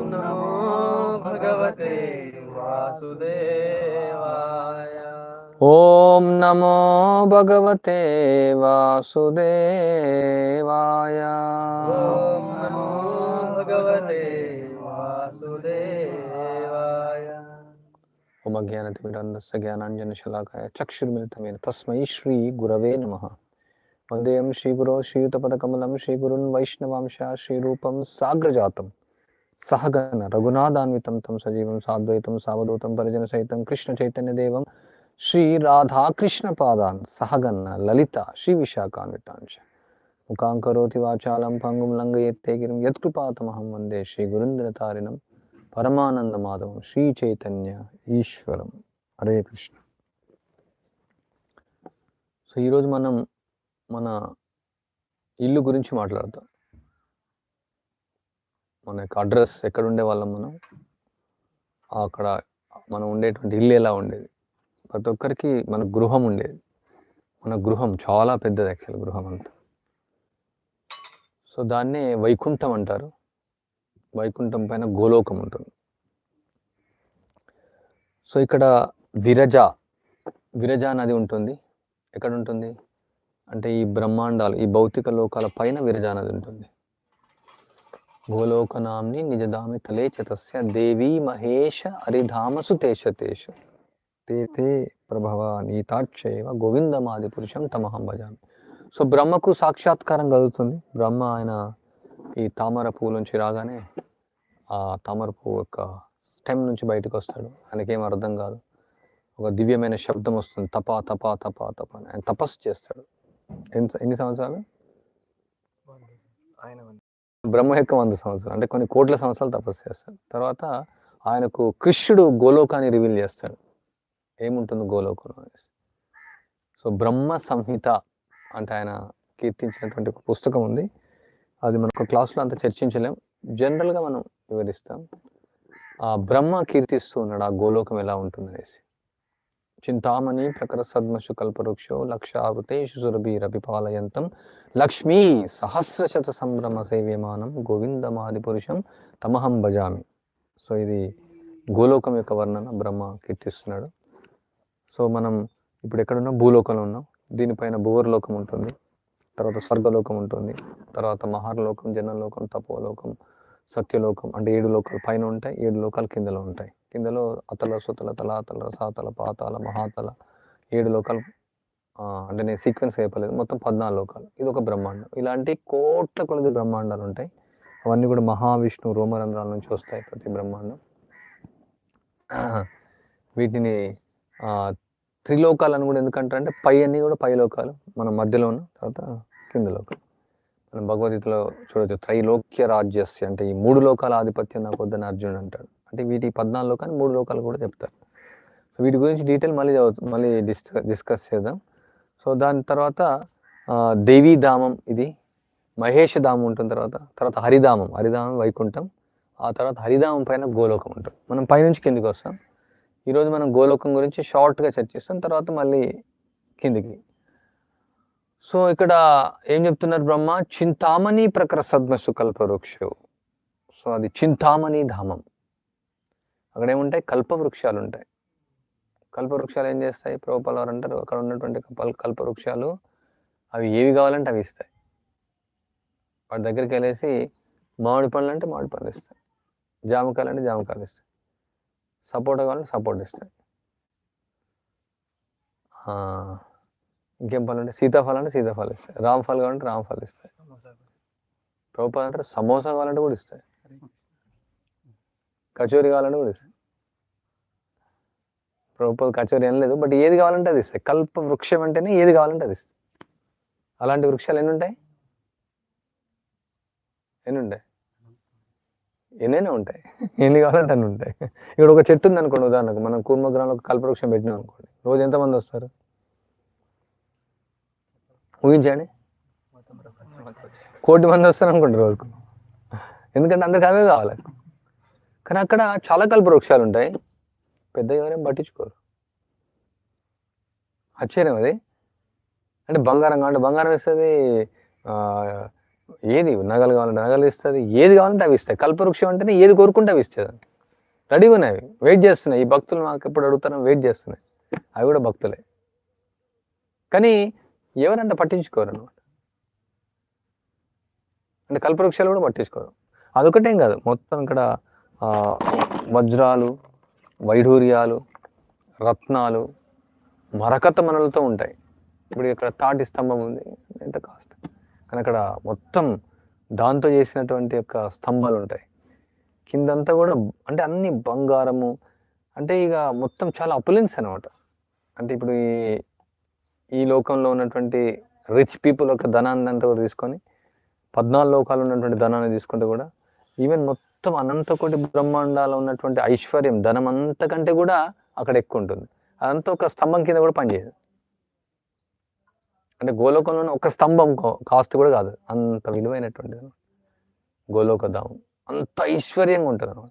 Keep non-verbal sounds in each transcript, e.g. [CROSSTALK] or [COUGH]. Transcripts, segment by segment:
नमो भगवते वासुदेवाय। ॐ नमो भगवते वासुदेवाय। ॐ नमो भगवते वासुदेवाय। ओम अज्ञानतिमिरान्धस्य ज्ञानाञ्जनशलाकाय चक्षुर्मिलितमेन। तस्मै श्रीगुरवे नमः। वन्देयं श्रीगुरो श्रीयुतपदकमलं श्रीगुरुन् वैष्णवांशा श्रीरूपं साग्रजातम्। సహగన రఘునాథాన్వితం తం సజీవం సాద్వైతం సావధూతం పరిజన సహితం కృష్ణ చైతన్యదేవం శ్రీ రాధాకృష్ణ పాదాన్ సహగన్న లలిత శ్రీ విశాఖాన్వితాంశ. ముఖాంకరోతి వాచాలం పంగుం లంగయత్తేగిరం యత్కృపాతమహం వందే శ్రీ గురుంద్రతారిణం పరమానంద మాధవం శ్రీ చైతన్య ఈశ్వరం. హరే కృష్ణ. సో ఈరోజు మనం మన ఇల్లు గురించి మాట్లాడతాం. మన యొక్క అడ్రస్ ఎక్కడుండే వాళ్ళం మనం అక్కడ మనం ఉండేటువంటి ఇల్లు ఎలా ఉండేది? ప్రతి ఒక్కరికి మన గృహం ఉండేది. మన గృహం చాలా పెద్దది యాక్చువల్ గృహం అంతా. సో దాన్నే వైకుంఠం అంటారు. వైకుంఠం పైన గోలోకం ఉంటుంది. సో ఇక్కడ విరజ విరజ నది ఉంటుంది. ఎక్కడ ఉంటుంది అంటే ఈ బ్రహ్మాండాలు ఈ భౌతిక లోకాల పైన విరజా నది ఉంటుంది. గోలోకనాంని నిజధామి తలే చతస్య దేవీ మహేష హరిధామసు తేషతేషు. తే తే ప్రభవ నీతాక్షేవ గోవిందమాది పురుషం తమహం భజామి. సో బ్రహ్మకు సాక్షాత్కారం కలుగుతుంది. బ్రహ్మ ఆయన ఈ తామర పువ్వు నుంచి రాగానే ఆ తామర పువ్వు యొక్క స్టెమ్ నుంచి బయటకు వస్తాడు ఆయనకేం అర్థం కాదు. ఒక దివ్యమైన శబ్దం వస్తుంది. తప తప తప తప అని ఆయన తపస్సు చేస్తాడు. ఎన్ని ఎన్ని సంవత్సరాలు? ఆయన బ్రహ్మ యొక్క వంద సంవత్సరాలు అంటే కొన్ని కోట్ల సంవత్సరాలు తపస్సు చేస్తాడు. తర్వాత ఆయనకు కృష్ణుడు గోలోకాన్ని రివీల్ చేస్తాడు. ఏముంటుంది గోలోకంలో అనేసి? సో బ్రహ్మ సంహిత అంటే ఆయన కీర్తించినటువంటి ఒక పుస్తకం ఉంది. అది మన ఒక క్లాస్లో అంత చర్చించలేం. జనరల్గా మనం వివరిస్తాం. ఆ బ్రహ్మ కీర్తిస్తూ ఉన్నాడు ఆ గోలోకం ఎలా ఉంటుంది అనేసి చింతామణి ప్రకర సద్మశు కల్పవృక్షో లక్షావృతేషు సురభిరభిపాలయంతం లక్ష్మీ సహస్రశత సంభ్రమ సేవ్యమానం గోవిందమాది పురుషం తమహం భజామి సో ఇది గోలోకం యొక్క వర్ణన బ్రహ్మ కీర్తిస్తున్నాడు. సో మనం ఇప్పుడు ఎక్కడున్నాం? భూలోకంలో ఉన్నాం. దీనిపైన భువర్లోకం ఉంటుంది. తర్వాత స్వర్గలోకం ఉంటుంది. తర్వాత మహార్లోకం జనలోకం తపోలోకం సత్యలోకం అంటే ఏడు లోకాలు పైన ఉంటాయి ఏడు లోకాలు కిందలో ఉంటాయి. కిందలో అతల సుతల తలాతల రసాతల పాతాల మహాతల ఏడు లోకాలు. అంటే నేను సీక్వెన్స్ అయిపోలేదు మొత్తం పద్నాలుగు లోకాలు. ఇది ఒక బ్రహ్మాండం. ఇలాంటి కోట్ల కొలది బ్రహ్మాండాలు ఉంటాయి. అవన్నీ కూడా మహావిష్ణు రోమరంధ్రాల నుంచి వస్తాయి ప్రతి బ్రహ్మాండం. వీటిని త్రిలోకాలు త్రిలోకాలను కూడా ఎందుకంటారు అంటే పై అన్ని కూడా పై లోకాలు. మన మధ్యలో ఉన్న తర్వాత కింద లోకాలు. మనం భగవద్గీతలో చూడొచ్చు త్రైలోక్య రాజ్యస్య అంటే ఈ మూడు లోకాల ఆధిపత్యం నాకు వద్దని అర్జునుడు అంటాడు. అంటే వీటి పద్నాలుగు లోకాలు మూడు లోకాలు కూడా చెప్తారు. సో వీటి గురించి డీటెయిల్ మళ్ళీ మళ్ళీ డిస్క డిస్కస్ చేద్దాం. సో దాని తర్వాత దేవీధామం ఇది మహేష ధామం ఉంటుంది తర్వాత తర్వాత హరిధామం హరిధామం వైకుంఠం ఆ తర్వాత హరిధామం పైన గోలోకం ఉంటుంది. మనం పైనుంచి కిందికి వస్తాం. ఈరోజు మనం గోలోకం గురించి షార్ట్గా చర్చిస్తాం తర్వాత మళ్ళీ కిందికి. సో ఇక్కడ ఏం చెప్తున్నారు బ్రహ్మ? చింతామణి ప్రకర సద్మసు కల్పవృక్షు. సో అది చింతామణి ధామం. అక్కడ ఏముంటాయి కల్పవృక్షాలు ఉంటాయి కల్పవృక్షాలు ఏం చేస్తాయి? ప్రభుపాల వారు అంటారు అక్కడ ఉన్నటువంటి కల్ప కల్పవృక్షాలు అవి ఏవి కావాలంటే అవి ఇస్తాయి. వాటి దగ్గరికి వెళ్ళేసి మామిడి పండ్లు అంటే మామిడి పండ్లు ఇస్తాయి. జామకాయలు అంటే జామకాయలు ఇస్తాయి. సపోటా కావాలంటే సపోటా ఇస్తాయి. ఇంకేం పళ్ళు అంటే సీతాఫలం అంటే సీతాఫలం ఇస్తాయి. రామ్ఫల్ కావాలంటే రామ్ఫల్ ఇస్తాయి. ప్రభుపాద అంటే సమోసా కావాలంటే కూడా ఇస్తాయి. కచోరీ కావాలంటే కూడా ఇస్తాయి ప్రభుపాద కచోరీ ఏం లేదు బట్ ఏది కావాలంటే అది ఇస్తాయి కల్ప వృక్షం అంటేనే ఏది కావాలంటే అది ఇస్తాయి అలాంటి వృక్షాలు ఎన్ని ఉంటాయి? ఎన్ని ఉంటాయి? ఎన్నైనా ఉంటాయి. ఎన్ని కావాలంటే అన్ని ఉంటాయి. ఇక్కడ ఒక చెట్టు ఉంది అనుకోండి ఉదాహరణకు మనం కూర్మగ్రామంలో ఒక కల్పవృక్షం పెట్టినాం అనుకోండి. రోజు ఎంతమంది వస్తారు? ఊహించండి. కోటి మంది వస్తారు అనుకోండి రోజుకు. ఎందుకంటే అందరికి అవే కావాలి. కానీ అక్కడ చాలా కల్పవృక్షాలు ఉంటాయి. పెద్ద ఎవరేం పట్టించుకోరు. ఆశ్చర్యం అది. అంటే బంగారం కావాలంటే బంగారం ఇస్తుంది ఏది నగలు కావాలంటే నగలు ఇస్తుంది ఏది కావాలంటే అవి ఇస్తాయి కల్పవృక్షం అంటేనే ఏది కోరుకుంటే అవి ఇస్తుంది రెడీగా ఉన్నాయి. అవి వెయిట్ చేస్తున్నాయి. ఈ భక్తులు మాకు ఎప్పుడు అడుగుతారో వెయిట్ చేస్తున్నాయి. అవి కూడా భక్తులే. కానీ ఎవరంత పట్టించుకోరు అనమాట అంటే కల్పవృక్షాలు కూడా పట్టించుకోరు. అదొకటేం కాదు. మొత్తం ఇక్కడ వజ్రాలు వైఢూర్యాలు రత్నాలు మరకత మనలతో ఉంటాయి. ఇప్పుడు ఇక్కడ తాటి స్తంభం ఉంది ఎంత కాస్ట్? కానీ అక్కడ మొత్తం దాంతో చేసినటువంటి యొక్క స్తంభాలు ఉంటాయి. కిందంతా కూడా అంటే అన్ని బంగారము అంటే ఇక మొత్తం చాలా అపులెన్స్ అనమాట అంటే ఇప్పుడు ఈ ఈ లోకంలో ఉన్నటువంటి రిచ్ పీపుల్ యొక్క ధనాన్ని అంతా కూడా తీసుకొని పద్నాలుగు లోకాలు ఉన్నటువంటి ధనాన్ని తీసుకుంటే కూడా ఈవెన్ మొత్తం అనంత కోటి బ్రహ్మాండాలు ఉన్నటువంటి ఐశ్వర్యం ధనం అంతకంటే కూడా అక్కడ ఎక్కువ ఉంటుంది అదంతా ఒక స్తంభం కింద కూడా పనిచేయదు. అంటే గోలోకంలోనే ఒక స్తంభం కాస్ట్ కూడా కాదు. అంత విలువైనటువంటిది అనమాట. గోలోక ధామం. అంత ఐశ్వర్యంగా ఉంటుంది అనమాట.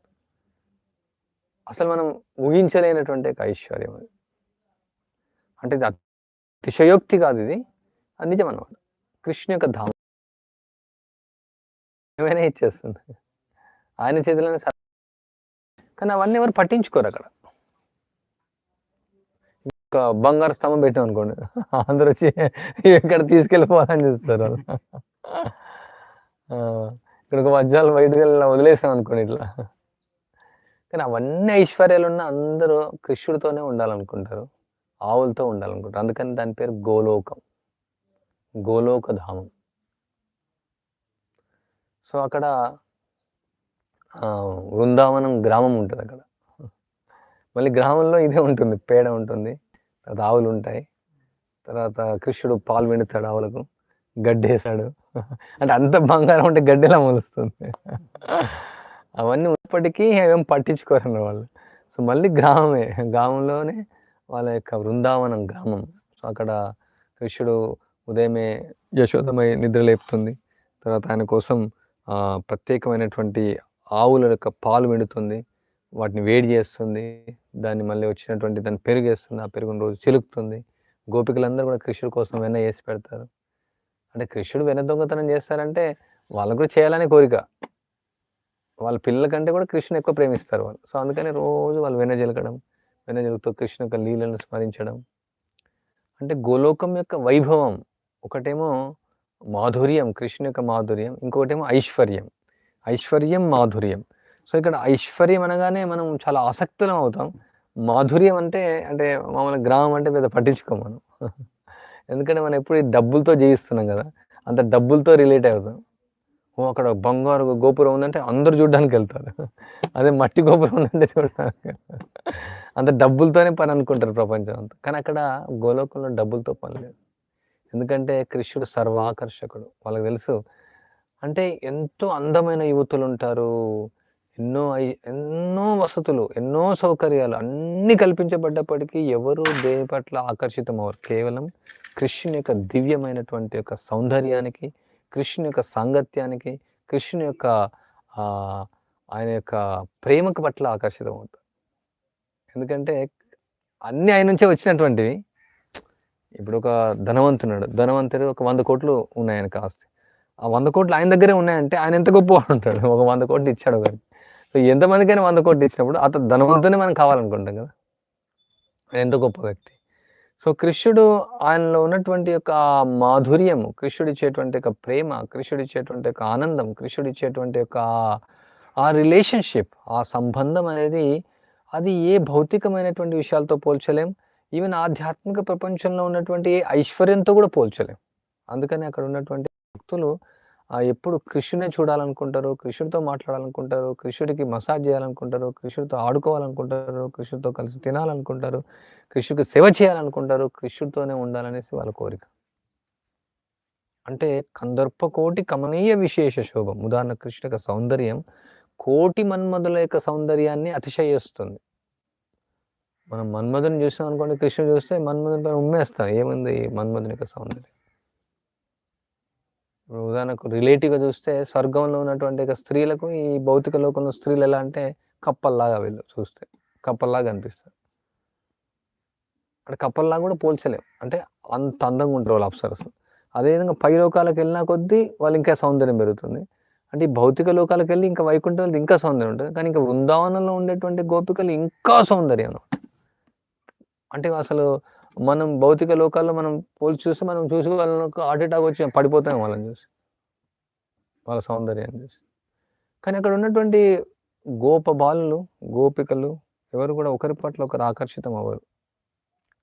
అసలు మనం ఊహించలేనటువంటి ఒక ఐశ్వర్యం అది. అంటే ఇది అతిశయోక్తి కాదు ఇది. అది నిజం అనమాట కృష్ణ యొక్క ధామం. ఏమైనా ఇచ్చేస్తుంది. ఆయన చేతిలోనే కానీ అవన్నీ ఎవరు పట్టించుకోరు అక్కడ. ఒక బంగారు స్తంభం పెట్టాం అనుకోండి అందరూ వచ్చి ఎక్కడ తీసుకెళ్ళిపోవాలని చూస్తారు ఇక్కడ ఒక వజ్రాలు బయటకు వెళ్ళి వదిలేసాం అనుకోండి ఇట్లా. కానీ అవన్నీ ఐశ్వర్యాలు ఉన్న అందరూ కృష్ణుడితోనే ఉండాలనుకుంటారు ఆవులతో ఉండాలనుకుంటారు. అందుకని దాని పేరు గోలోకం గోలోక ధామం సో అక్కడ వృందావనం గ్రామం ఉంటుంది అక్కడ. మళ్ళీ గ్రామంలో ఇదే ఉంటుంది పేడ ఉంటుంది తర్వాత ఆవులు ఉంటాయి తర్వాత కృష్ణుడు పాలు పిండుతాడు ఆవులకు గడ్డేసాడు అంటే అంత బంగారం ఉంటే గడ్డెలా మొలుస్తుంది. అవన్నీ ఉన్నప్పటికీ ఏం పట్టించుకోరండి వాళ్ళు. సో మళ్ళీ గ్రామమే గ్రామంలోనే వాళ్ళ యొక్క బృందావనం గ్రామం. సో అక్కడ కృష్ణుడు ఉదయమే యశోదమై నిద్ర లేపుతుంది తర్వాత ఆయన కోసం ప్రత్యేకమైనటువంటి ఆవుల యొక్క పాలు విండుతుంది వాటిని వేడి చేస్తుంది దాన్ని మళ్ళీ వచ్చినటువంటి దాన్ని పెరుగేస్తుంది ఆ పెరుగుని రోజు చిలుకుతుంది. గోపికలందరూ కూడా కృష్ణుడి కోసం వెన్న వేసి పెడతారు. అంటే కృష్ణుడు వెన్న దొంగతనం చేస్తారంటే వాళ్ళకు కూడా చేయాలనే కోరిక. వాళ్ళ పిల్లల కంటే కూడా కృష్ణ ఎక్కువ ప్రేమిస్తారు వాళ్ళు. సో అందుకని రోజు వాళ్ళు వెన్న జలకడం వెన్న జలుగుతూ కృష్ణ యొక్క లీలను స్మరించడం. అంటే గోలోకం యొక్క వైభవం. ఒకటేమో మాధుర్యం కృష్ణ యొక్క మాధుర్యం ఇంకొకటేమో ఐశ్వర్యం. ఐశ్వర్యం మాధుర్యం. సో ఇక్కడ ఐశ్వర్యం అనగానే మనం చాలా ఆసక్తులం అవుతాం. మాధుర్యం అంటే అంటే మామూలు గ్రామం అంటే పెద్ద పట్టించుకోం మనం. ఎందుకంటే మనం ఎప్పుడు డబ్బులతో జీవిస్తున్నాం కదా అంత డబ్బులతో రిలేట్ అవుతాం. ఓ అక్కడ బంగారు గోపురం ఉందంటే అందరూ చూడడానికి వెళ్తారు. అదే మట్టి గోపురం ఉందంటే చూడడానికి. అంత డబ్బులతోనే పని అనుకుంటారు ప్రపంచం అంతా. కానీ అక్కడ గోలోకంలో డబ్బులతో పని లేదు. ఎందుకంటే కృష్ణుడు సర్వాకర్షకుడు. వాళ్ళకి తెలుసు అంటే ఎంతో అందమైన యువతులు ఉంటారు ఎన్నో ఎన్నో వసతులు ఎన్నో సౌకర్యాలు అన్ని కల్పించబడ్డప్పటికీ ఎవరు దేని పట్ల ఆకర్షితం అవ్వరు కేవలం కృష్ణుని యొక్క దివ్యమైనటువంటి యొక్క సౌందర్యానికి కృష్ణుని యొక్క సాంగత్యానికి కృష్ణుని యొక్క ఆయన యొక్క ప్రేమకు పట్ల ఆకర్షితం అవుతారు ఎందుకంటే అన్ని ఆయన నుంచే వచ్చినటువంటివి. ఇప్పుడు ఒక ధనవంతున్నాడు ధనవంతుడు ఒక వంద కోట్లు ఉన్నాయి ఆయనకు ఆస్తి. ఆ వంద కోట్లు ఆయన దగ్గరే ఉన్నాయంటే ఆయన ఎంత గొప్ప ఉంటాడు ఒక వంద కోట్లు ఇచ్చాడు కానీ సో ఎంతమందికైనా వంద కోట్లు ఇచ్చినప్పుడు అతను ధనవంతునే మనం కావాలనుకుంటాం కదా? ఆయన ఎంత గొప్ప వ్యక్తి. సో కృష్ణుడు ఆయనలో ఉన్నటువంటి యొక్క మాధుర్యము కృష్ణుడు ఇచ్చేటువంటి యొక్క ప్రేమ కృష్ణుడు ఇచ్చేటువంటి యొక్క ఆనందం కృష్ణుడు ఇచ్చేటువంటి యొక్క ఆ- రిలేషన్షిప్ ఆ సంబంధం అనేది అది ఏ భౌతికమైనటువంటి విషయాలతో పోల్చలేం. ఈవెన్ ఆధ్యాత్మిక ప్రపంచంలో ఉన్నటువంటి ఐశ్వర్యంతో కూడా పోల్చలేం. అందుకని అక్కడ ఉన్నటువంటి భక్తులు ఎప్పుడు కృష్ణునే చూడాలనుకుంటారు కృష్ణుడితో మాట్లాడాలనుకుంటారు కృష్ణుడికి మసాజ్ చేయాలనుకుంటారు కృష్ణుడితో ఆడుకోవాలనుకుంటారు కృష్ణుడితో కలిసి తినాలనుకుంటారు కృష్ణుడికి సేవ చేయాలనుకుంటారు కృష్ణుడితోనే ఉండాలనేసి వాళ్ళ కోరిక. అంటే కందర్ప కోటి కమనీయ విశేష శోభం. ఉదాహరణ కృష్ణ యొక్క సౌందర్యం కోటి మన్మధుల యొక్క సౌందర్యాన్ని అతిశయిస్తుంది. మనం మన్మధుని చూసాం అనుకోండి కృష్ణుడు చూస్తే మన్మధుని పైన ఉమ్మేస్తాం. ఏముంది మన్మధుని యొక్క సౌందర్యం? ఇప్పుడు ఉదాహరణకు రిలేటివ్గా చూస్తే స్వర్గంలో ఉన్నటువంటి స్త్రీలకు ఈ భౌతిక లోకంలో స్త్రీలు ఎలా అంటే కప్పల్లాగా వీళ్ళు చూస్తే. కప్పల్లాగా అనిపిస్తారు అక్కడ కప్పల్లాగా కూడా పోల్చలేం. అంటే అంత అందంగా ఉంటారు వాళ్ళు అప్సరస్. అదేవిధంగా పై లోకాలకు వెళ్ళిన కొద్దీ వాళ్ళు ఇంకా సౌందర్యం పెరుగుతుంది. అంటే ఈ భౌతిక లోకాలకు వెళ్ళి ఇంకా వైకుంఠం వెళ్తే ఇంకా సౌందర్యం ఉంటుంది. కానీ ఇంకా వృందావనంలో ఉండేటువంటి గోపికలు ఇంకా సౌందర్యం. అంటే అసలు మనం భౌతిక లోకాల్లో మనం పోల్చి చూస్తే మనం చూసి వాళ్ళకి హార్ట్ అటాక్ వచ్చి పడిపోతాం వాళ్ళని చూసి. వాళ్ళ సౌందర్యాన్ని చూసి. కానీ అక్కడ ఉన్నటువంటి గోప బాలులు గోపికలు ఎవరు కూడా ఒకరి పట్ల ఒకరు ఆకర్షితం అవ్వరు.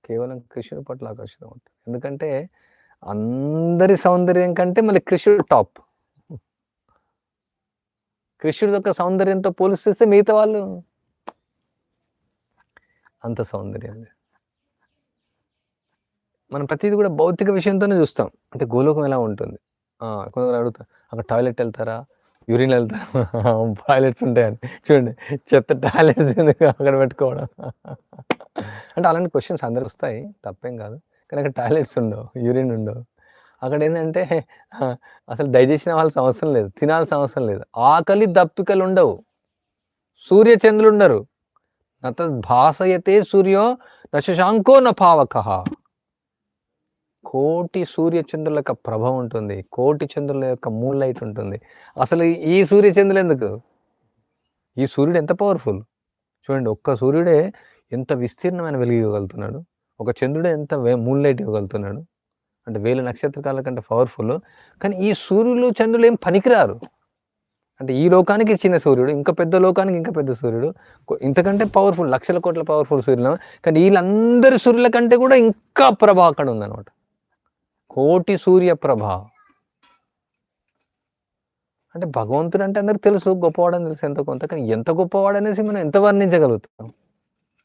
కేవలం కృష్ణుడి పట్ల ఆకర్షితం అవుతారు. ఎందుకంటే అందరి సౌందర్యం కంటే మళ్ళీ కృష్ణుడు టాప్. కృష్ణుడి యొక్క సౌందర్యంతో పోలిస్తే మిగతా వాళ్ళు అంత సౌందర్యం లేదు. మనం ప్రతిదీ కూడా భౌతిక విషయంతోనే చూస్తాం. అంటే గోలోకం ఎలా ఉంటుంది? కొందరు అడుగుతారు అక్కడ టాయిలెట్ వెళ్తారా? యూరిన్ వెళ్తారా? [LAUGHS] టాయిలెట్స్ ఉంటాయని. చూడండి చెత్త టాయిలెట్స్ ఎందుకు అక్కడ పెట్టుకోవడం? అంటే అలాంటి క్వశ్చన్స్ అందరికి వస్తాయి తప్పేం కాదు. కానీ అక్కడ టాయిలెట్స్ ఉండవు యూరిన్ ఉండవు. అక్కడ ఏంటంటే [LAUGHS] అసలు డైజెషన్ అవ్వాల్సిన అవసరం లేదు తినాల్సిన అవసరం లేదు. ఆకలి దప్పికలు ఉండవు. సూర్య చంద్రులు ఉండరు. నత భాసయతే సూర్యో నశశాంకో న పావక కోటి సూర్య చంద్రుల యొక్క ప్రభ ఉంటుంది. కోటి చంద్రుల యొక్క మూన్ లైట్ ఉంటుంది. అసలు ఈ సూర్య చంద్రులు ఎందుకు? ఈ సూర్యుడు ఎంత పవర్ఫుల్ చూడండి ఒక్క సూర్యుడే ఎంత విస్తీర్ణమైన వెలుగు ఇవ్వగలుగుతున్నాడు? ఒక చంద్రుడే ఎంత మూన్ లైట్ ఇవ్వగలుగుతున్నాడు? అంటే వేల నక్షత్రకాల కంటే పవర్ఫుల్ కానీ ఈ సూర్యులు చంద్రులు ఏం పనికిరారు? అంటే ఈ లోకానికి చిన్న సూర్యుడు ఇంకా పెద్ద లోకానికి ఇంకా పెద్ద సూర్యుడు. ఇంతకంటే పవర్ఫుల్ లక్షల కోట్ల పవర్ఫుల్ సూర్యులు. కానీ వీళ్ళందరి సూర్యుల కంటే కూడా ఇంకా ప్రభ అక్కడ ఉందన్నమాట. కోటి సూర్య ప్రభ. అంటే భగవంతుడు అంటే అందరికి తెలుసు గొప్పవాడని తెలుసు ఎంత కొంత కానీ ఎంత గొప్పవాడు అనేసి మనం ఎంత వర్ణించగలుగుతాం?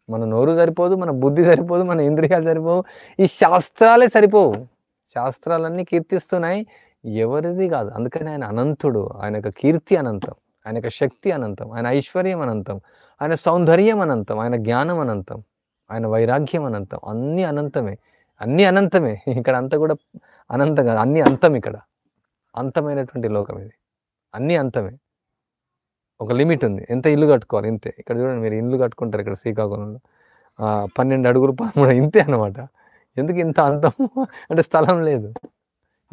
మన నోరు సరిపోదు మన బుద్ధి సరిపోదు మన ఇంద్రియాలు సరిపోవు ఈ శాస్త్రాలే సరిపోవు. శాస్త్రాలన్నీ కీర్తిస్తున్నాయి. ఎవరిది కాదు. అందుకని ఆయన అనంతుడు ఆయన యొక్క కీర్తి అనంతం ఆయన యొక్క శక్తి అనంతం ఆయన ఐశ్వర్యం అనంతం ఆయన సౌందర్యం అనంతం ఆయన జ్ఞానం అనంతం ఆయన వైరాగ్యం అనంతం అన్ని అనంతమే. అన్ని అనంతమే. ఇక్కడ అంతా కూడా అనంతం కాదు అన్ని అంతం ఇక్కడ. అంతమైనటువంటి లోకం ఇది. అన్ని అంతమే. ఒక లిమిట్ ఉంది. ఎంత ఇల్లు కట్టుకోవాలి? ఇంతే. ఇక్కడ చూడండి మీరు ఇల్లు కట్టుకుంటారు ఇక్కడ శ్రీకాకుళంలో. పన్నెండు అడుగులు పదమూడు ఇంతే అన్నమాట. ఎందుకు ఇంత అంతం? అంటే స్థలం లేదు.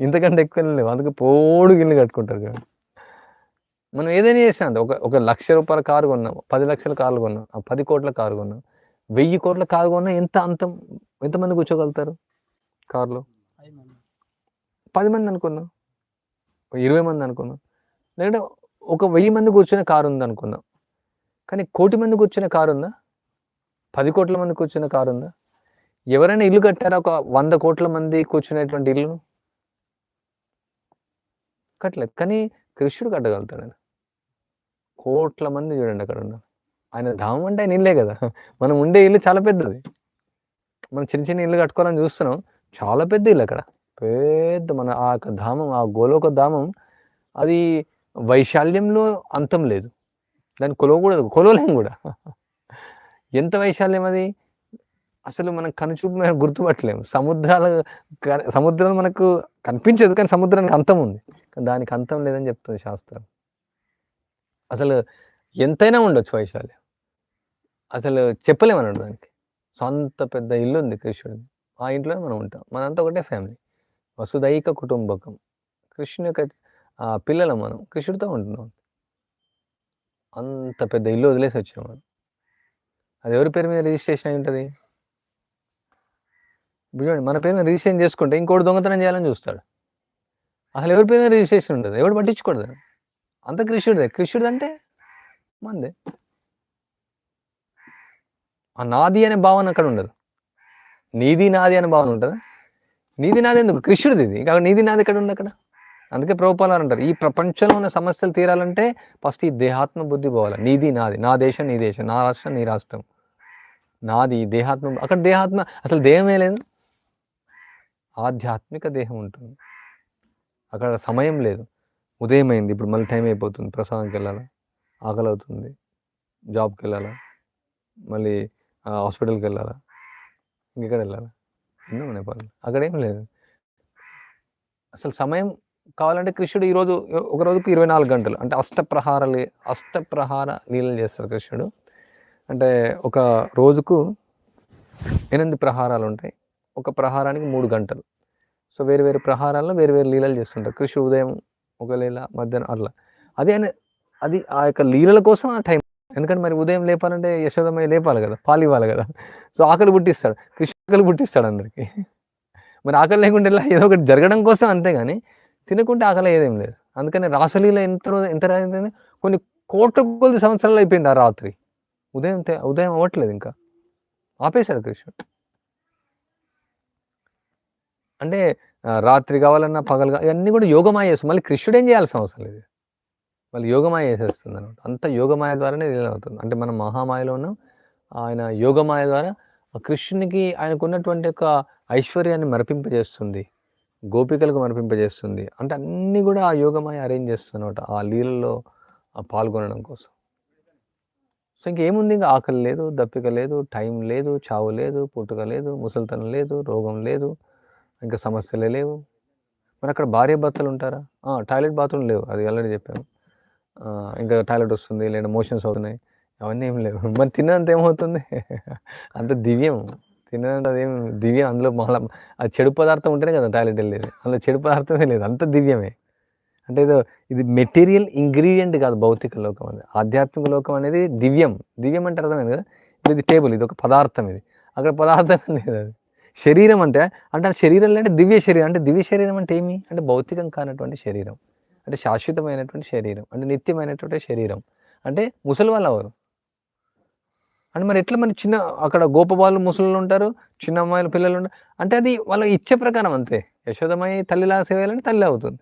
ఇంతకంటే ఎక్కువ లేవు. అందుకే పోడు ఇల్లు కట్టుకుంటారు చూడండి. మనం ఏదైనా చేసినా అంతే. ఒక ఒక లక్ష రూపాయల కారు కొన్నాం. పది లక్షల కార్లు కొన్నాం. ఆ పది కోట్ల కారు కొన్నాం. వెయ్యి కోట్ల కారు కొన్నా ఎంత అంతం ఎంతమంది కూర్చోగలుగుతారు కారులో? పది మంది. అనుకుందాం ఒక ఇరవై మంది అనుకుందాం లేదంటే ఒక వెయ్యి మంది కూర్చునే కారు ఉంది అనుకుందాం కానీ కోటి మంది కూర్చునే కారు ఉందా పది కోట్ల మంది కూర్చునే కారు ఉందా ఎవరైనా ఇల్లు కట్టారా? ఒక వంద కోట్ల మంది కూర్చునేటువంటి ఇల్లు కట్టలేదు. కానీ కృష్ణుడు కట్టగలుగుతాడు ఆయన. కోట్ల మంది చూడండి అక్కడ ఉన్నారు. ఆయన ధామం అంటే ఆయన ఇల్లే కదా. మనం ఉండే ఇల్లు చాలా పెద్దది. మనం చిన్న చిన్న ఇల్లు కట్టుకోవాలని చూస్తున్నాం. చాలా పెద్ద ఇల్లు అక్కడ. పెద్ద మన ఆ యొక్క ధామం ఆ గోలోక ధామం అది వైశాల్యంలో అంతం లేదు. దాన్ని కొలవకూడదు కొలవలేం కూడా. ఎంత వైశాల్యం అది? అసలు మనం కనుచూపు మేము గుర్తుపట్టలేము. సముద్రాలు సముద్రం మనకు కనిపించదు కానీ సముద్రానికి అంతం ఉంది. దానికి అంతం లేదని చెప్తుంది శాస్త్రం. అసలు ఎంతైనా ఉండొచ్చు వైశాల్యం. అసలు చెప్పలేమన్నాడు దానికి సో అంత పెద్ద ఇల్లు ఉంది కృష్ణుడిది. ఆ ఇంట్లోనే మనం ఉంటాం. మనంతా ఒకటే ఫ్యామిలీ. వసుదైక కుటుంబకం. కృష్ణు యొక్క ఆ, మనం. కృష్ణుడితో ఉంటున్నాం. అంత పెద్ద ఇల్లు వదిలేసి వచ్చాం మనం. అది ఎవరి పేరు మీద రిజిస్ట్రేషన్ అయి ఉంటుంది? చూడండి మన పేరు మీద రిజిస్ట్రేషన్ చేసుకుంటే ఇంకోటి దొంగతనం చేయాలని చూస్తాడు. అసలు ఎవరి పేరు మీద రిజిస్ట్రేషన్ ఉంటుంది ఎవడు పట్టించుకోడు అంత కృష్ణుడిదే. కృష్ణుడు అంటే మందే. ఆ నాది అనే భావన అక్కడ ఉండదు. నీది నాది అనే భావన ఉంటుందా? నీది నాది ఎందుకు? కృష్ణుడిది ఇది. కాబట్టి నీది నాది ఎక్కడ ఉంది అక్కడ? అందుకే ప్రభుపాలారు అంటారు ఈ ప్రపంచంలో ఉన్న సమస్యలు తీరాలంటే ఫస్ట్ ఈ దేహాత్మ బుద్ధి పోవాలి. నీది నాది. నా దేశం నీ దేశం. నా రాష్ట్రం నీ రాష్ట్రం. నాది దేహాత్మ అక్కడ దేహాత్మ అసలు దేహమే లేదు. ఆధ్యాత్మిక దేహం ఉంటుంది. అక్కడ సమయం లేదు. ఉదయం అయింది ఇప్పుడు మళ్ళీ టైం అయిపోతుంది. ప్రసాదంకి వెళ్ళాలా? ఆకలి అవుతుంది జాబ్కి వెళ్ళాలా? మళ్ళీ హాస్పిటల్కి వెళ్ళాలా? ఇంకెక్కడ వెళ్ళాలా? ఎన్నో ఉన్నాయి పనులు అక్కడ ఏం లేదు. అసలు సమయం కావాలంటే కృష్ణుడు ఈరోజు ఒక రోజుకు ఇరవై నాలుగు గంటలు. అంటే అష్టప్రహార అష్టప్రహార లీలలు చేస్తారు కృష్ణుడు. అంటే ఒక రోజుకు ఎనిమిది ప్రహారాలు ఉంటాయి. ఒక ప్రహారానికి మూడు గంటలు. సో వేరు వేరు ప్రహారాల్లో వేరు వేరు లీలలు చేస్తుంటారు. కృష్ణుడు ఉదయం ఒక లీల మధ్యాహ్నం అట్లా. అది అని అది ఆ యొక్క లీలల కోసం ఆ టైం ఎందుకంటే మరి ఉదయం లేపాలంటే యశోదమ్మ లేపాలి కదా పాలు ఇవ్వాలి కదా. సో ఆకలి పుట్టిస్తాడు కృష్ణ ఆకలి పుట్టిస్తాడు అందరికీ. మరి ఆకలి లేకుండా ఇలా ఏదో ఒకటి జరగడం కోసం అంతే కానీ తినకుంటే ఆకలి ఏదేం లేదు. అందుకని రాసలీల ఎంత రోజు ఎంత రాయింది కొన్ని కోట్ల కొద్ది సంవత్సరాలు అయిపోయింది ఆ రాత్రి. ఉదయం ఉదయం అవ్వట్లేదు ఇంకా. ఆపేశాడు కృష్ణుడు అంటే రాత్రి కావాలన్నా పగలు ఇవన్నీ కూడా యోగమాయ మళ్ళీ కృష్ణుడు ఏం చేయాల్సిన అవసరం లేదు. వాళ్ళు యోగమాయ చేసేస్తుంది అనమాట అంత యోగమాయ ద్వారానే లీల అవుతుంది. అంటే మనం మహామాయలో ఉన్నాం. ఆయన యోగమాయ ద్వారా ఆ కృష్ణునికి ఆయనకు ఉన్నటువంటి ఒక ఐశ్వర్యాన్ని మరపింపజేస్తుంది. గోపికలకు మరపింపజేస్తుంది. అంటే అన్నీ కూడా ఆ యోగమాయ అరేంజ్ చేస్తుంది అనమాట ఆ లీలలో పాల్గొనడం కోసం. సో ఇంకేముంది? ఇంకా ఆకలి లేదు దప్పిక లేదు టైం లేదు చావు లేదు పుట్టుక లేదు ముసలితనం లేదు రోగం లేదు ఇంకా సమస్యలే లేవు. మరి అక్కడ భార్య భర్తలు ఉంటారా? టాయిలెట్ బాత్రూమ్ లేవు అది ఆల్రెడీ చెప్పాము ఇంకా టాయిలెట్ వస్తుంది లేదా మోషన్స్ అవుతున్నాయి. అవన్నీ ఏం లేవు. [LAUGHS] మరి తిన్నంత ఏమవుతుంది? [LAUGHS] అంత దివ్యం. తిన్నంత అదేం దివ్యం. అందులో మళ్ళా ఆ చెడు పదార్థం ఉంటేనే కదా టాయిలెట్ వెళ్ళేది. అందులో చెడు పదార్థమే లేదు. అంత దివ్యమే. అంటే ఏదో ఇది మెటీరియల్ ఇంగ్రీడియంట్ కాదు భౌతిక లోకం అనేది. ఆధ్యాత్మిక లోకం అనేది దివ్యం. దివ్యం అంటే అర్థమైంది కదా? ఇది టేబుల్ ఇది ఒక పదార్థం ఇది. అక్కడ పదార్థం లేదు అది. శరీరం అంటే అంటే ఆ శరీరం అంటే దివ్య శరీరం. అంటే దివ్య శరీరం అంటే ఏమి? అంటే భౌతికం కానటువంటి శరీరం. అంటే శాశ్వతమైనటువంటి శరీరం అంటే నిత్యమైనటువంటి శరీరం. అంటే ముసలి వాళ్ళు అవరు అంటే మరి ఎట్లా మరి చిన్న అక్కడ గోపబాలు ముసలు ఉంటారు చిన్న అమ్మాయిలు పిల్లలు ఉంటారు అంటే అది వాళ్ళ ఇచ్చే ప్రకారం అంతే. యశోదమయ్య తల్లిలా సేవేయాలంటే తల్లి అవుతుంది.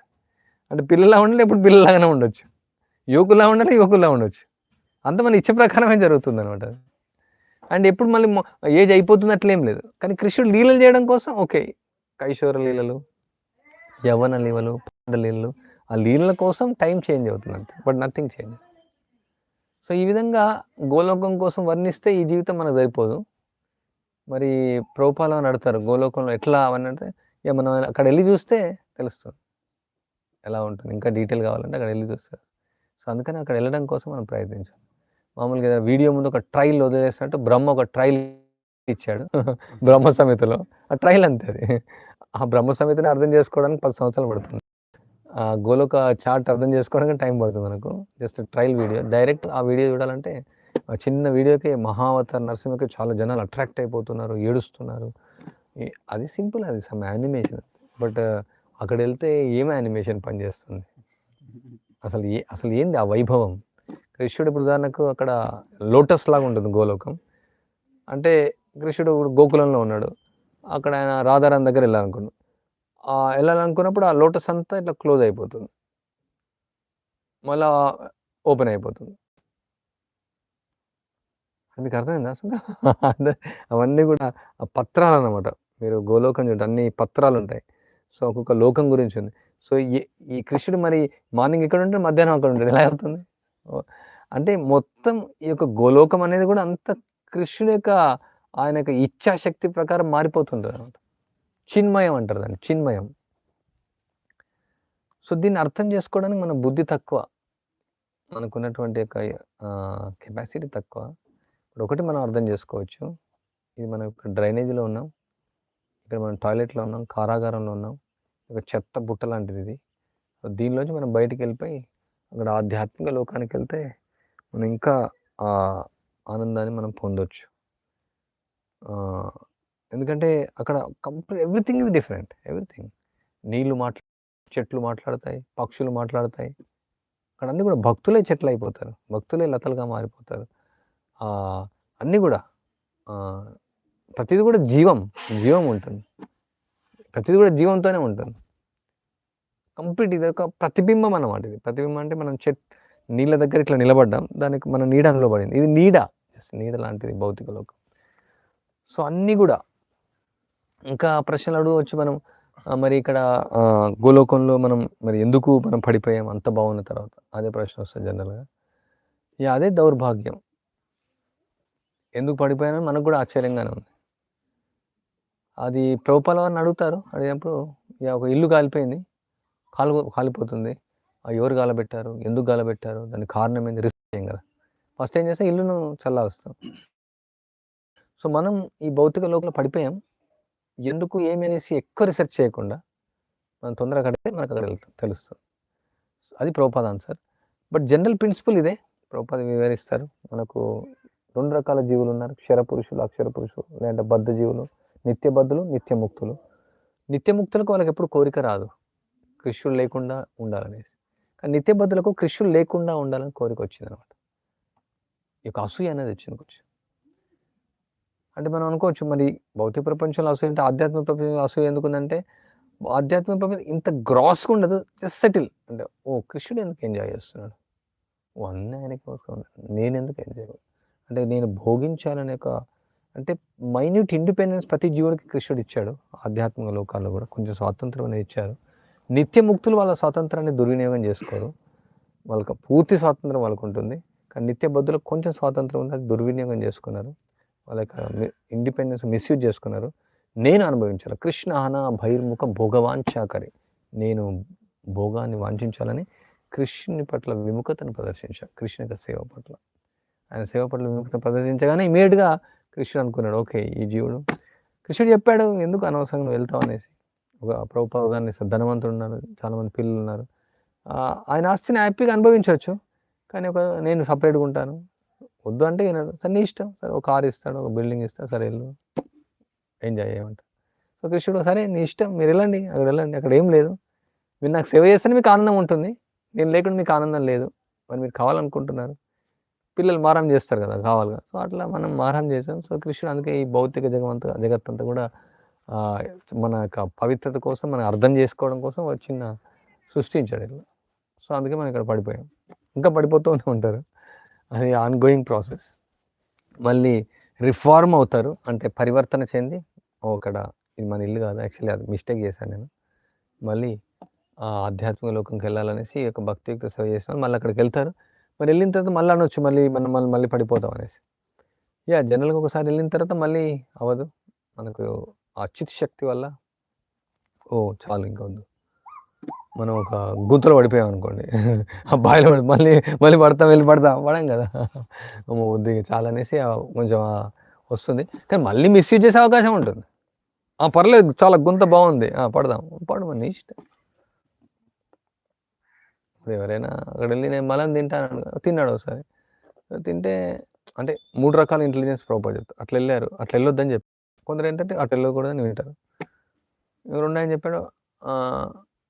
అంటే పిల్లలా ఉండాలి ఎప్పుడు పిల్లలాగానే ఉండొచ్చు. యువకులా ఉండాలి యువకులా ఉండొచ్చు. అంత మన ఇచ్చే ప్రకారమే జరుగుతుంది అనమాట అండ్ ఎప్పుడు మళ్ళీ ఏజ్ అయిపోతుంది అట్లేం లేదు. కానీ కృష్ణుడు లీలలు చేయడం కోసం ఓకే కైశోర లీలలు యవ్వన లీలలు పాద లీలలు ఆ లీలల కోసం టైం చేంజ్ అవుతుంది అంతే బట్ నథింగ్ చేంజ్. సో ఈ విధంగా గోలోకం కోసం వర్ణిస్తే ఈ జీవితం మనకు సరిపోదు. మరి ప్రోపాలు అని అడతారు గోలోకంలో ఎట్లా అవన్నీ అంటే ఇక మనం అక్కడ వెళ్ళి చూస్తే తెలుస్తుంది. ఎలా ఉంటుంది ఇంకా డీటెయిల్ కావాలంటే అక్కడ వెళ్ళి చూస్తారు సో అందుకని అక్కడ వెళ్ళడం కోసం మనం ప్రయత్నించాలి. మామూలుగా ఏదైనా వీడియో ముందు ఒక ట్రైల్ వదిలేసినట్టు బ్రహ్మ ఒక ట్రైల్ ఇచ్చాడు బ్రహ్మ సమితిలో. ఆ ట్రైల్ అంతే అది. ఆ బ్రహ్మ సమితిని అర్థం చేసుకోవడానికి పది సంవత్సరాలు పడుతుంది. గోలోక చార్ట్ అర్థం చేసుకోవడానికి టైం పడుతుంది మనకు. Just trial video. డైరెక్ట్ ఆ వీడియో చూడాలంటే ఆ చిన్న వీడియోకి మహావతార్ నరసింహకి చాలా జనాలు అట్రాక్ట్ అయిపోతున్నారు ఏడుస్తున్నారు. అది సింపుల్ అది సమ్ యానిమేషన్. బట్ అక్కడ వెళ్తే ఏం యానిమేషన్ పనిచేస్తుంది? అసలు ఏ అసలు ఏంది ఆ వైభవం? కృష్ణుడు ఇప్పుడు ఉదాహరణకు అక్కడ లోటస్ లాగా ఉంటుంది గోలోకం. అంటే కృష్ణుడు గోకులంలో ఉన్నాడు. అక్కడ ఆయన రాధారాం దగ్గర వెళ్ళాలనుకున్నాడు. వెళ్ళాలనుకున్నప్పుడు ఆ లోటస్ అంతా ఇట్లా క్లోజ్ అయిపోతుంది. మళ్ళా ఓపెన్ అయిపోతుంది. మీకు అర్థమైందా అసలు? అవన్నీ కూడా ఆ పత్రాలు అన్నమాట మీరు గోలోకం చూడండి అన్ని పత్రాలు ఉంటాయి సో ఒక్కొక్క లోకం గురించి ఉంది. సో ఈ ఈ కృష్ణుడు మరి మార్నింగ్ ఇక్కడ ఉంటే మధ్యాహ్నం అక్కడ ఉంటాడు. ఎలా అవుతుంది? అంటే మొత్తం ఈ యొక్క గోలోకం అనేది కూడా అంత కృష్ణుడు యొక్క ఆయన యొక్క ఇచ్ఛాశక్తి ప్రకారం మారిపోతుంటుంది అనమాట చిన్మయం అంటారు దాన్ని చిన్మయం. సో దీన్ని అర్థం చేసుకోవడానికి మన బుద్ధి తక్కువ. మనకున్నటువంటి యొక్క కెపాసిటీ తక్కువ. ఇప్పుడు ఒకటి మనం అర్థం చేసుకోవచ్చు. ఇది మనం ఇక్కడ డ్రైనేజీలో ఉన్నాం. ఇక్కడ మనం టాయిలెట్లో ఉన్నాం కారాగారంలో ఉన్నాం. ఒక చెత్త బుట్ట లాంటిది ఇది. సో దీనిలోంచి మనం బయటికి వెళ్ళిపోయి అక్కడ ఆధ్యాత్మిక లోకానికి వెళ్తే మనం ఇంకా ఆ ఆనందాన్ని మనం పొందొచ్చు. ఎందుకంటే అక్కడ complete everything is different everything. నీళ్ళు మాట్లా చెట్లు మాట్లాడతాయి పక్షులు మాట్లాడతాయి. అక్కడ అన్నీ కూడా భక్తులే చెట్లు అయిపోతారు భక్తులే లతలుగా మారిపోతారు. అన్నీ కూడా ప్రతిది ప్రతిదీ కూడా జీవం జీవం ఉంటుంది. ప్రతిదీ కూడా జీవంతోనే ఉంటుంది. కంప్లీట్ ఇది ఒక ప్రతిబింబం అన్నమాట ఇది. ప్రతిబింబం అంటే మనం చెట్ నీళ్ళ దగ్గర ఇట్లా నిలబడ్డాం దానికి మన నీడ నిలబడింది. ఇది నీడ. జస్ట్ నీడ లాంటిది భౌతిక లోకం. సో అన్నీ కూడా ఇంకా ప్రశ్నలు అడగవచ్చు మనం. మరి ఇక్కడ గోలోకంలో మనం మరి ఎందుకు మనం పడిపోయాం అంత బాగున్న తర్వాత? అదే ప్రశ్న వస్తుంది జనరల్గా ఇక అదే దౌర్భాగ్యం. ఎందుకు పడిపోయానని మనకు కూడా ఆశ్చర్యంగానే ఉంది. అది ప్రభుపాల వారిని అడుగుతారు. అడిగినప్పుడు ఇక ఒక ఇల్లు కాలిపోయింది. కాలు కాలిపోతుంది. ఎవరు గాలబెట్టారు? ఎందుకు గాలబెట్టారు? దానికి కారణం ఏంది? రిస్క్ చేయం కదా? ఫస్ట్ ఏం చేస్తే ఇల్లును చల్లారుస్తాం. సో మనం ఈ భౌతిక లోకంలో పడిపోయాం. ఎందుకు ఏమి అనేసి ఎక్కువ రీసెర్చ్ చేయకుండా మనం తొందరగా కడితే మనకు అక్కడ తెలుస్తుంది. అది Prabhupada answer but general principle ఇదే. ప్రభుపాద వివరిస్తారు. మనకు రెండు రకాల జీవులు ఉన్నారు. క్షర పురుషులు అక్షర పురుషులు లేదంటే బద్ధ జీవులు నిత్య బద్ధులు నిత్యముక్తులు నిత్యముక్తులకు వాళ్ళకి ఎప్పుడు కోరిక రాదు. కృష్ణుడు లేకుండా ఉండాలనేసి. కానీ నిత్యబద్ధులకు కృష్ణుడు లేకుండా ఉండాలని కోరిక వచ్చింది అనమాట ఈ యొక్క అసూయ అనేది వచ్చింది కొంచెం. అంటే మనం అనుకోవచ్చు మరి భౌతిక ప్రపంచంలో అసూయ అంటే ఆధ్యాత్మిక ప్రపంచంలో అసూయ ఎందుకుందంటే ఆధ్యాత్మిక ప్రపంచం ఇంత గ్రాస్గా ఉండదు జస్ట్ సెటిల్ అంటే ఓ కృష్ణుడు ఎందుకు ఎంజాయ్ చేస్తున్నాడు? ఓ అన్నీ ఆయనకి అవసరం నేను ఎందుకు ఎంజాయ్ అంటే నేను భోగించాలనే ఒక అంటే మైన్యూట్ ఇండిపెండెన్స్ ప్రతి జీవుడికి కృష్ణుడు ఇచ్చాడు. ఆధ్యాత్మిక లోకాల్లో కూడా కొంచెం స్వాతంత్రం అనేది ఇచ్చారు. నిత్యముక్తులు వాళ్ళ స్వాతంత్రాన్ని దుర్వినియోగం చేసుకోరు. వాళ్ళకి పూర్తి స్వాతంత్రం వాళ్ళకు ఉంటుంది కానీ నిత్య బద్దులకు కొంచెం స్వాతంత్రం ఉంది అది దుర్వినియోగం చేసుకున్నారు. వాళ్ళ యొక్క ఇండిపెండెన్స్ మిస్యూజ్ చేసుకున్నారు. నేను అనుభవించాలి? కృష్ణ హన బహిర్ముఖ భోగవాంఛాకరి నేను భోగాన్ని వాంఛించాలని కృష్ణుని పట్ల విముఖతను ప్రదర్శించాను కృష్ణ యొక్క సేవ పట్ల. ఆయన సేవ పట్ల విముఖతను ప్రదర్శించగానే ఇమీడియట్గా కృష్ణుడు అనుకున్నాడు ఓకే ఈ జీవుడు. కృష్ణుడు చెప్పాడు ఎందుకు అనవసరంగా నువ్వు వెళ్తావు? అనేసి. ఒక ప్రభుపాదాన్ని ధనవంతుడు ఉన్నారు చాలామంది పిల్లలు ఉన్నారు. ఆయన ఆస్తిని హ్యాపీగా అనుభవించవచ్చు. కానీ ఒక నేను సపరేట్గా ఉంటాను. వద్దు అంటే వినడు సరే నీ ఇష్టం. సరే ఒక కార్ ఇస్తాడు ఒక బిల్డింగ్ ఇస్తాడు సరే వెళ్ళు. ఎంజాయ్ చేయమంట. సో కృష్ణుడు సరే నీ ఇష్టం. మీరు వెళ్ళండి. అక్కడ వెళ్ళండి. అక్కడ ఏం లేదు. మీరు నాకు సేవ చేస్తేనే మీకు ఆనందం ఉంటుంది. నేను లేకుండా మీకు ఆనందం లేదు. మరి మీరు కావాలనుకుంటున్నారు. పిల్లలు మారం చేస్తారు కదా కావాలిగా. సో అట్లా మనం మారం చేసాం. సో కృష్ణుడు అందుకే ఈ భౌతిక జగమంతా జగత్తంతా కూడా మన యొక్క పవిత్రత కోసం మనం అర్థం చేసుకోవడం కోసం ఒక చిన్న సృష్టించాడు ఇలా. సో అందుకే మనం ఇక్కడ పడిపోయాం. ఇంకా పడిపోతూనే ఉంటారు. అది ఆన్గోయింగ్ ప్రాసెస్ మళ్ళీ రిఫార్మ్ అవుతారు. అంటే పరివర్తన చెంది ఓ అక్కడ ఇది మన ఇల్లు కాదు యాక్చువల్లీ అది మిస్టేక్ చేశాను నేను. మళ్ళీ ఆ ఆధ్యాత్మిక లోకంకి వెళ్ళాలనేసి ఒక భక్తియుక్త సేవ చేసిన మళ్ళీ అక్కడికి వెళ్తారు. మరి వెళ్ళిన తర్వాత మళ్ళీ అనొచ్చు మళ్ళీ మనం మళ్ళీ మళ్ళీ పడిపోతాం అనేసి. యా జనరల్గా ఒకసారి వెళ్ళిన తర్వాత మళ్ళీ అవ్వదు. మనకు అచ్యుత్ శక్తి వల్ల ఓ చాలు ఇంకా వద్దు. మనం ఒక గుంతలో పడిపోయాం అనుకోండి. ఆ బాయిలో పడి మళ్ళీ మళ్ళీ పడతాం వెళ్ళి పడతాం పడాం కదా. వద్దు చాలా అనేసి కొంచెం వస్తుంది. కానీ మళ్ళీ మిస్యూజ్ చేసే అవకాశం ఉంటుంది. ఆ పర్లేదు చాలా గుంత బాగుంది. ఆ పడదాం. పడమని ఇష్టం. ఇప్పుడు ఎవరైనా అక్కడ వెళ్ళి నేను మలం తింటాను తిన్నాడు ఒకసారి. తింటే అంటే మూడు రకాల ఇంటెలిజెన్స్ ప్రపోజ్ చెప్తారు అట్లా వెళ్ళారు. అట్లా వెళ్ళొద్దని చెప్పి. కొందరు ఏంటంటే అట్లా వెళ్ళకూడదని వింటారు. ఇవి రెండు చెప్పాడు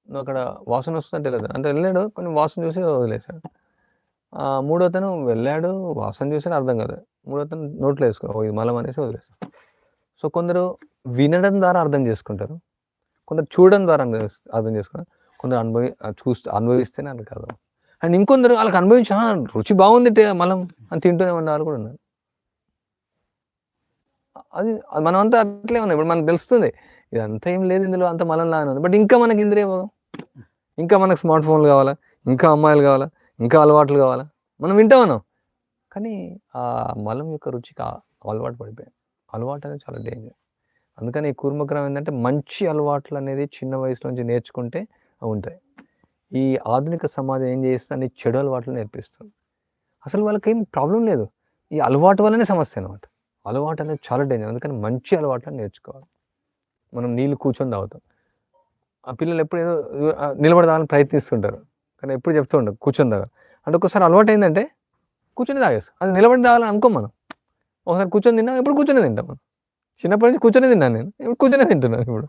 నువ్వు అక్కడ వాసన వస్తుందంటే లేదు. అంటే వెళ్ళాడు కొన్ని వాసన చూసి వదిలేశాడు. మూడో తను వెళ్ళాడు వాసన చూసి అర్థం కాదు. మూడో తను నోట్లో వేసుకో ఇది మలం అనేసి వదిలేస్తాడు సో కొందరు వినడం ద్వారా అర్థం చేసుకుంటారు. కొందరు చూడడం ద్వారా అర్థం చేసుకుంటారు. కొందరు అనుభవి చూస్తే అనుభవిస్తేనే అది కాదు. అండ్ ఇంకొందరు వాళ్ళకి అనుభవించి రుచి బాగుంది మలం అని తింటూనే ఉన్న వాళ్ళు కూడా ఉన్నారు. అది అది అట్లే ఉన్నాం. ఇప్పుడు మనకు తెలుస్తుంది ఇదంతా ఏం లేదు ఇందులో అంత మలం లాగానే ఉంది. బట్ ఇంకా మనకి ఇంద్రియ భోగం ఇంకా మనకు స్మార్ట్ ఫోన్లు కావాలా? ఇంకా అమ్మాయిలు కావాలా? ఇంకా అలవాట్లు కావాలా? మనం వింటా ఉన్నాం కానీ ఆ మలం యొక్క రుచికి అలవాటు పడిపోయాం. అలవాటు అనేది చాలా డేంజర్ అందుకని ఈ కూర్మగ్రహం ఏంటంటే మంచి అలవాట్లు అనేది చిన్న వయసు నుంచి నేర్చుకుంటే ఉంటాయి. ఈ ఆధునిక సమాజం ఏం చేస్తుంది? చెడు అలవాట్లు నేర్పిస్తుంది. అసలు వాళ్ళకి ఏం ప్రాబ్లం లేదు. ఈ అలవాటు వల్లనే సమస్య అనమాట అలవాటు అనేది చాలా డేంజర్ అందుకని మంచి అలవాట్లను నేర్చుకోవాలి. మనం నీళ్ళు కూర్చొని తాగుతాం. ఆ పిల్లలు ఎప్పుడు ఏదో నిలబడదామని ప్రయత్నిస్తుంటారు. కానీ ఎప్పుడు చెప్తూ ఉంటారు కూర్చొని దాకా అంటే ఒకసారి అలవాటు ఏంటంటే కూర్చొని తాగేస్తాం అది నిలబడి తాగాలని అనుకో మనం. ఒకసారి కూర్చొని తిన్నాం ఎప్పుడు కూర్చొని తింటాం మనం. చిన్నప్పటి నుంచి కూర్చొని తిన్నాను నేను. ఇప్పుడు కూర్చొని తింటున్నాను ఇప్పుడు.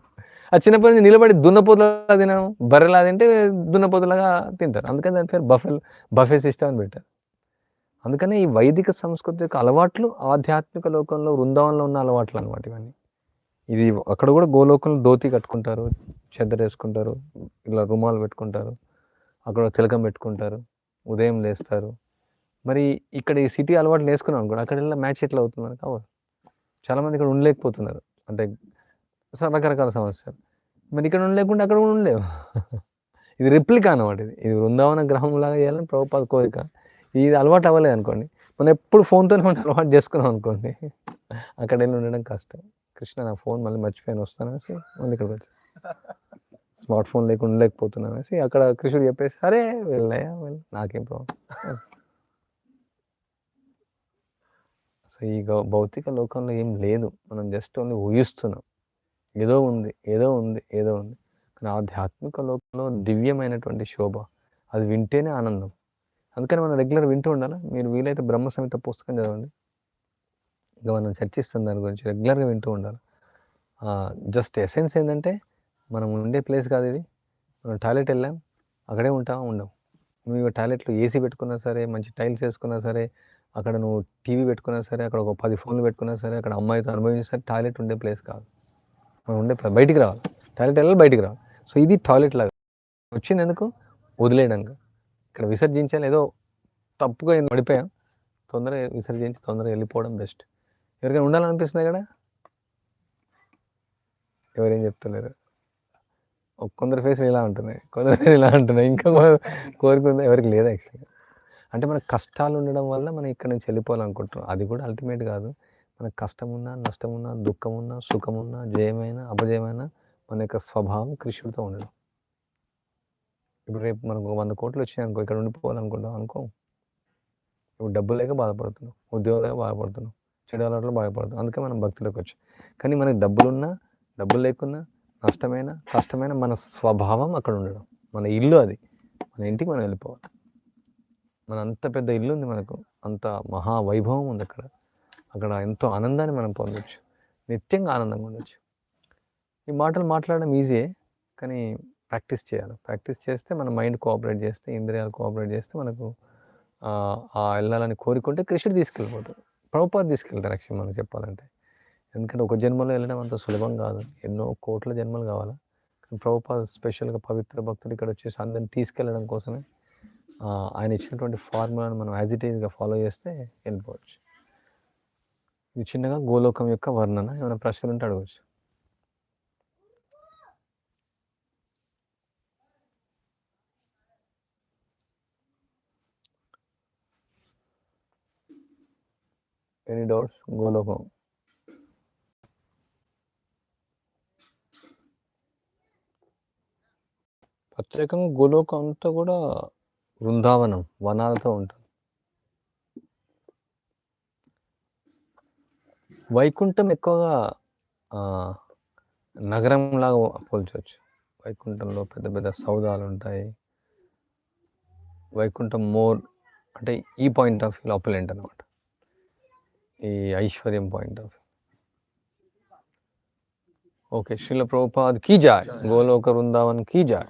ఆ చిన్నప్పటి నుంచి నిలబడి దున్నపోతులా తినడం బర్రెలా తింటే దున్నపోతులాగా తింటారు. అందుకని దాని పేరు బఫెల్ బఫే సిస్టమ్ అని పెట్టారు. అందుకనే ఈ వైదిక సంస్కృతి యొక్క అలవాట్లు ఆధ్యాత్మిక లోకంలో వృందావనంలో ఉన్న అలవాట్లు అనమాట ఇవన్నీ. ఇది అక్కడ కూడా గోలోకంలో ధోతి కట్టుకుంటారు. చెద్దరేసుకుంటారు ఇలా రుమాలు పెట్టుకుంటారు అక్కడ తిలకం పెట్టుకుంటారు ఉదయం లేస్తారు. మరి ఇక్కడ ఈ సిటీ అలవాటు వేసుకున్నాం అనుకోండి అక్కడ వెళ్ళి మ్యాచ్ ఎట్లా అవుతుందని కావాలి. చాలామంది ఇక్కడ ఉండలేకపోతున్నారు. అంటే రకరకాల సమస్యలు. మరి ఇక్కడ ఉండలేకుండా అక్కడ కూడా ఉండలేవు [LAUGHS] ఇది రిప్లికా అనమాట ఇది. ఇది వృందావన గ్రహం లాగా చేయాలని ప్రభుపాద కోరిక. ఇది అలవాటు అవ్వలేదు అనుకోండి. మనం ఎప్పుడు ఫోన్తోనే మనం అలవాటు చేసుకున్నాం అనుకోండి. [LAUGHS] అక్కడ వెళ్ళి ఉండడం కష్టం. కృష్ణ నా ఫోన్ మళ్ళీ మర్చిపోయాను వస్తాననేసి మళ్ళీ ఇక్కడికి వచ్చాను. స్మార్ట్ ఫోన్ లేకుండా లేకపోతున్నా అనేసి అక్కడ కృష్ణుడు చెప్పేసి సరే వెళ్ళాయా వెళ్ళు నాకేం ప్రాబ్లం సో ఈ గౌ- భౌతిక లోకంలో ఏం లేదు. మనం జస్ట్ ఓన్లీ ఊహిస్తున్నాం. ఏదో ఉంది ఏదో ఉంది ఏదో ఉంది. కానీ ఆధ్యాత్మిక లోకంలో దివ్యమైనటువంటి శోభ అది వింటేనే ఆనందం. అందుకని మనం రెగ్యులర్ వింటూ ఉండాలి? మీరు వీలైతే బ్రహ్మ సంహిత పుస్తకం చదవండి. ఇంకా మనం చర్చిస్తాం దాని గురించి రెగ్యులర్గా వింటూ ఉండాలి? జస్ట్ ఎసెన్స్ ఏంటంటే మనం ఉండే ప్లేస్ కాదు ఇది. మనం టాయిలెట్ వెళ్ళాం. అక్కడే ఉంటాం ఉండవు నువ్వు టాయిలెట్లో ఏసీ పెట్టుకున్నా సరే మంచి టైల్స్ వేసుకున్నా సరే అక్కడ నువ్వు టీవీ పెట్టుకున్నా సరే అక్కడ ఒక పది ఫోన్లు పెట్టుకున్నా సరే అక్కడ అమ్మాయితో అనుభవించినా సరే టాయిలెట్ ఉండే ప్లేస్ కాదు. మనం ఉండే బయటికి రావాలి. టాయిలెట్ వెళ్ళాలి బయటికి రావాలి. సో ఇది టాయిలెట్ లాగా. వచ్చినందుకు వదిలేయడంగా. ఇక్కడ విసర్జించాలి. ఏదో తప్పుగా పడిపోయాం. తొందరగా విసర్జించి తొందరగా వెళ్ళిపోవడం బెస్ట్. ఎవరికైనా ఉండాలనిపిస్తుంది ఇక్కడ? ఎవరేం చెప్తలేరు. కొందరు ఫేస్ ఇలా ఉంటున్నాయి. కొందరు ఫేస్ ఇలా ఉంటున్నాయి. ఇంకా కోరుకుందా ఎవరికి లేదు యాక్చువల్గా అంటే మనకు కష్టాలు ఉండడం వల్ల మనం ఇక్కడ నుంచి వెళ్ళిపోవాలనుకుంటున్నాం. అది కూడా అల్టిమేట్ కాదు. మనకు కష్టం ఉన్నా నష్టం ఉన్నా దుఃఖం ఉన్నా సుఖం ఉన్నా జయమైన అపజయమైన మన యొక్క స్వభావం కృష్ణుడితో ఉండడం. ఇప్పుడు రేపు మనకు వంద కోట్లు వచ్చినాయి అనుకో ఇక్కడ ఉండిపోవాలనుకుంటాం అనుకో ఇప్పుడు డబ్బు లేక బాధపడుతున్నాం. ఉద్యోగం లేక బాధపడుతున్నాం. చెడు అలవాట్లు బాధపడుతున్నాం. అందుకే మనం భక్తిలోకి వచ్చాం. కానీ మనకి డబ్బులున్నా డబ్బులు లేకున్నా నష్టమైన కష్టమైన మన స్వభావం అక్కడ ఉండడం. మన ఇల్లు అది. మన ఇంటికి మనం వెళ్ళిపోవాలి. మన అంత పెద్ద ఇల్లు ఉంది మనకు. అంత మహా వైభవం ఉంది అక్కడ. అక్కడ ఎంతో ఆనందాన్ని మనం పొందొచ్చు. నిత్యంగా ఆనందంగా ఉండొచ్చు. ఈ మాటలు మాట్లాడడం ఈజీయే కానీ ప్రాక్టీస్ చేయాలి. ప్రాక్టీస్ చేస్తే మన మైండ్ కోఆపరేట్ చేస్తే ఇంద్రియాలు కోఆపరేట్ చేస్తే మనకు ఆ వెళ్ళాలని కోరుకుంటే కృష్ణుడు తీసుకెళ్ళిపోతాడు. ప్రభుపాద తీసుకెళ్తారు యాక్చువల్ మనం చెప్పాలంటే. ఎందుకంటే ఒక జన్మలో వెళ్ళడం అంత సులభం కాదు. ఎన్నో కోట్ల జన్మలు కావాలి? కానీ ప్రభుపాద స్పెషల్గా పవిత్ర భక్తుడు ఇక్కడ వచ్చేసి అందరిని తీసుకెళ్ళడం కోసమే ఆయన ఇచ్చినటువంటి ఫార్ములాను మనం యాజ్ ఇట్ ఈజ్గా ఫాలో చేస్తే వెళ్ళిపోవచ్చు. ఇది చిన్నగా గోలోకం యొక్క వర్ణన. ఏమైనా ప్రశ్నలు ఉంటే అడగవచ్చు ఎనీ డౌట్స్ గోలోకం. ప్రత్యేకంగా గోలోకం అంతా కూడా బృందావనం వనాలతో ఉంటుంది. వైకుంఠం ఎక్కువగా నగరంలాగా పోల్చవచ్చు. వైకుంఠంలో పెద్ద పెద్ద సౌదాలు ఉంటాయి. వైకుంఠం మోర్ అంటే ఈ పాయింట్ ఆఫ్ వ్యూ అపులెంట్ అనమాట ఈ ఐశ్వర్యం point of okay Srila Prabhupad key జాయ్. గోలోక వృందావన్ కీ జాయ్.